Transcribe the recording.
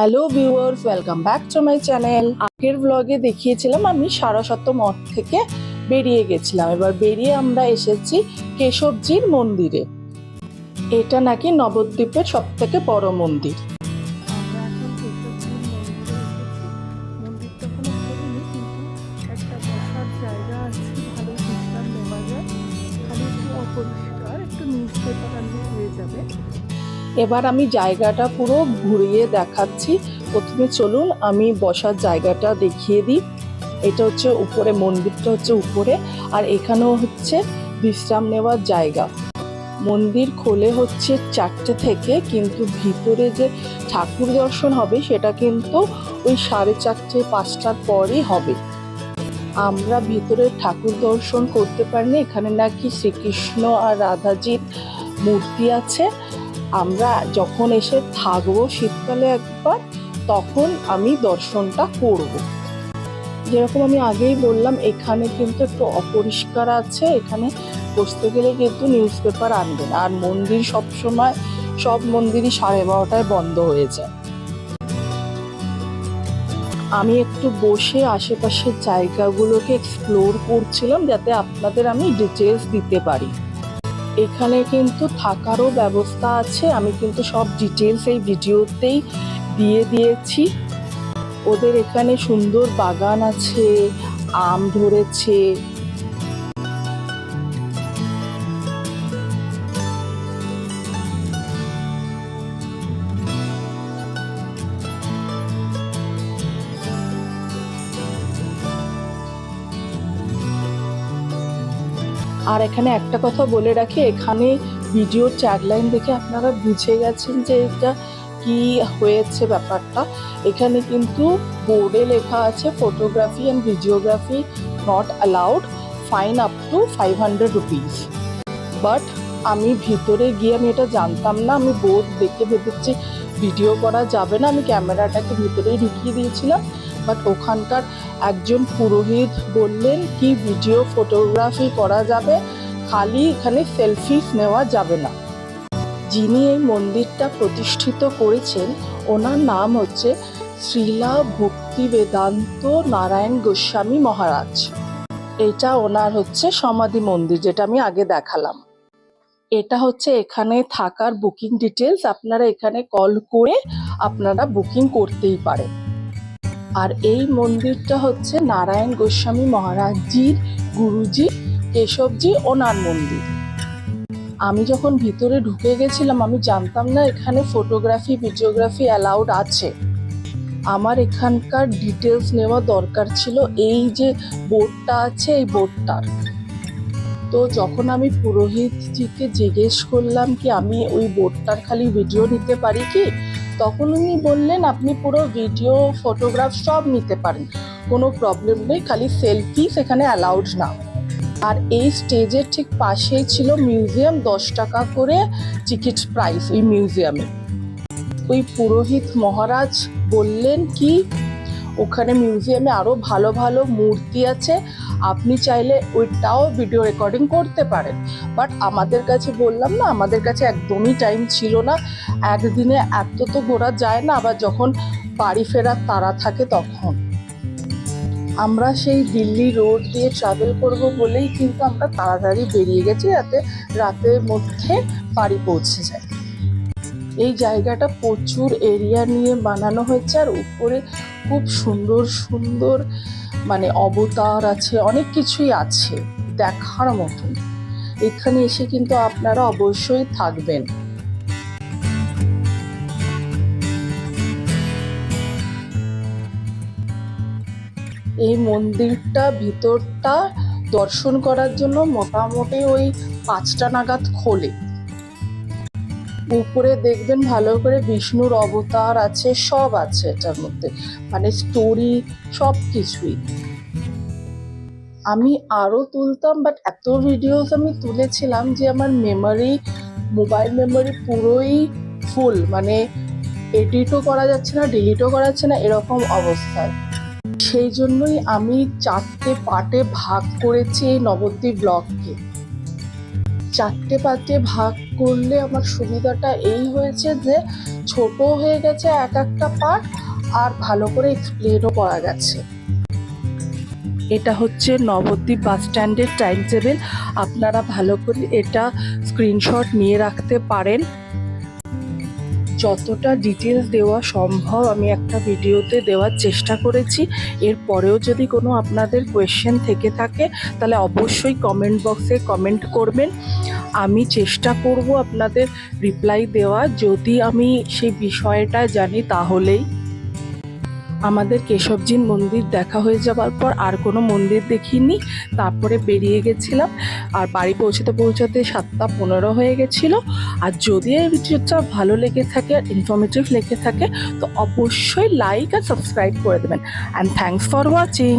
Hello viewers welcome back to my channel আগের ব্লগে দেখিয়েছিলাম আমি সারস্বত মঠ থেকে বেরিয়ে গেছিলাম। এবার বেরিয়ে আমরা এসেছি কেশবজির মন্দিরে। এটা নাকি নবদ্বীপের সব থেকে বড় মন্দির। একটু নিউজ পেপার হয়ে যাবে। এবার আমি জায়গাটা পুরো ঘুরিয়ে দেখাচ্ছি। প্রথমে চলুন আমি বসার জায়গাটা দেখিয়ে দিই। এটা হচ্ছে উপরে, মন্দিরটা হচ্ছে উপরে, আর এখানেও হচ্ছে বিশ্রাম নেওয়ার জায়গা। মন্দির খোলে হচ্ছে চারটে থেকে, কিন্তু ভিতরে যে ঠাকুর দর্শন হবে, সেটা কিন্তু ওই সাড়ে চারটে, পাঁচটার পরই হবে। আমরা ভিতরে ঠাকুর দর্শন করতে পারিনি, এখানে নাকি শ্রীকৃষ্ণ আর রাধাজির মূর্তি আছে। আমরা যখন এসে থাকব শীতকালে একবার, তখন আমি দর্শনটা করব। যেরকম আমি আগেই বললাম, এখানে কিন্তু একটু অপরিষ্কার আছে, এখানে বসতে গেলে কিন্তু নিউজ পেপার আনবেন আর মন্দির সবসময়, সব মন্দিরই সাড়ে বারোটায় বন্ধ হয়ে যায়। আমি একটু বসে আশেপাশের জায়গাগুলোকে এক্সপ্লোর করছিলাম, যাতে আপনাদের আমি ডিটেলস দিতে পারি। এখানে কিন্তু থাকারও ব্যবস্থা আছে। আমি কিন্তু সব ডিটেলস এই ভিডিওতেই দিয়ে দিয়েছি। ওদের এখানে সুন্দর বাগান আছে, আম ধরেছে আর এখানে একটা কথা বলে রাখি, এখানে ভিডিওর লাইন দেখে আপনারা বুঝে গেছেন যে এটা কি হয়েছে ব্যাপারটা। এখানে কিন্তু বোর্ডে লেখা আছে photography and videography not allowed fine up to five hundred rupees but আমি ভিতরে গিয়ে আমি এটা জানতাম না, আমি বোর্ড দেখে ভেবেছি ভিডিও করা যাবে না, আমি ক্যামেরাটাকে ভিতরেই ঢুকিয়ে দিয়েছিলাম। বাট ওখানকার একজন পুরোহিত বললেন, কি ভিডিও ফটোগ্রাফি করা যাবে? খালি এখানে সেলফিস নেওয়া যাবে না। যিনি এই মন্দিরটা প্রতিষ্ঠিত করেছেন, ওনার নাম হচ্ছে শ্রীলা ভক্তি বেদান্ত নারায়ণ গোস্বামী মহারাজ। এটা ওনার হচ্ছে সমাধি মন্দির, যেটা আমি আগে দেখালাম। এটা হচ্ছে এখানে থাকার বুকিং ডিটেলস আপনারা এখানে কল করে আপনারা বুকিং করতেই পারেন। আর এই মন্দিরটা হচ্ছে নারায়ণ গোস্বামী মহারাজজির গুরুজি কেশবজি ওনার মন্দির। আমি যখন ভিতরে ঢুকে গেছিলাম, আমি জানতাম না এখানে ফটোগ্রাফি ভিডিওগ্রাফি অ্যালাউড আছে। আমার এখানকার ডিটেলস নেওয়া দরকার ছিল। এই যে বোর্ডটা আছে, এই বোর্ডটার তো যখন আমি পুরোহিতজিকে জিজ্ঞেস করলাম কি আমি ওই বোর্ডটার খালি ভিডিও নিতে পারি কি, তখন উনি বললেন, আপনি পুরো ভিডিও ফটোগ্রাফ সব নিতে পারেন। কোনো প্রবলেম নেই, খালি সেলফি সেখানে অ্যালাউড না। আর এই স্টেজের ঠিক পাশেই ছিল মিউজিয়াম দশ টাকা করে টিকিট প্রাইস ওই মিউজিয়ামে ওই পুরোহিত মহারাজ বললেন কি, ওখানে মিউজিয়ামে আরও ভালো ভালো মূর্তি আছে আপনি চাইলে ওইটাও ভিডিও রেকর্ডিং করতে পারেন। বাট আমাদের কাছে বললাম না, আমাদের কাছে একদমই টাইম ছিল না। একদিনে এত তো ঘোরা যায় না, আবার যখন বাড়ি ফেরার তারা থাকে তখন। আমরা সেই দিল্লি রোড দিয়ে ট্রাভেল করব বলেই কিন্তু আমরা তাড়াতাড়ি বেরিয়ে গেছি যাতে রাতের মধ্যে বাড়ি পৌঁছে যায় এই জায়গাটা প্রচুর এরিয়া নিয়ে বানানো হয়েছে আর উপরে খুব সুন্দর সুন্দর মানে অবতার আছে, অনেক কিছুই আছে, দেখার মতন। এখানে এসে কিন্তু আপনারা অবশ্যই থাকবেন। এই মন্দিরটা ভিতরটা দর্শন করার জন্য মোটামুটি ওই পাঁচটা নাগাদ খোলে। উপরে দেখবেন ভালো করে বিষ্ণুর অবতার আছে, সব আছে এটার মধ্যে। মানে স্টোরি সব কিছুই। আমি আরও তুলতাম বাট এত ভিডিওস আমি তুলেছিলাম যে আমার মেমোরি মোবাইল মেমোরি পুরোই ফুল মানে এডিটও করা যাচ্ছে না ডিলিটও করা যাচ্ছে না, এরকম অবস্থায় সেই জন্যই আমি চারটে পার্টে ভাগ করেছি এই নবদ্বীপ ব্লগকে। চারটে পার্টে ভাগ করলে আমার সুবিধাটা এই হয়েছে যে ছোট হয়ে গেছে এক একটা পার্ট আর ভালো করে এক্সপ্লেনও করা গেছে। এটা হচ্ছে নবদ্বীপ বাস স্ট্যান্ডের টাইম টেবিল আপনারা ভালো করে এটা স্ক্রিনশট নিয়ে রাখতে পারেন। যতটা ডিটেলস দেওয়া সম্ভব আমি একটা ভিডিওতে দেওয়ার চেষ্টা করেছি। এরপরেও যদি কোনো আপনাদের কোয়েশ্চেন থেকে থাকে, তাহলে অবশ্যই কমেন্ট বক্সে কমেন্ট করবেন। আমি চেষ্টা করব আপনাদের রিপ্লাই দেওয়া যদি আমি সেই বিষয়টা জানি, তাহলেই আমাদের কেশবজির মন্দির দেখা হয়ে যাওয়ার পর আর কোনো মন্দির দেখিনি। তারপরে বেরিয়ে গেছিলাম আর বাড়ি পৌঁছতে পৌঁছতে সাতটা পনেরো হয়ে গেছিল। আর যদি এই ভিডিওটা ভালো লেগে থাকে আর ইনফরমেটিভ লেগে থাকে, তো অবশ্যই লাইক আর সাবস্ক্রাইব করে দেবেন। And thanks for watching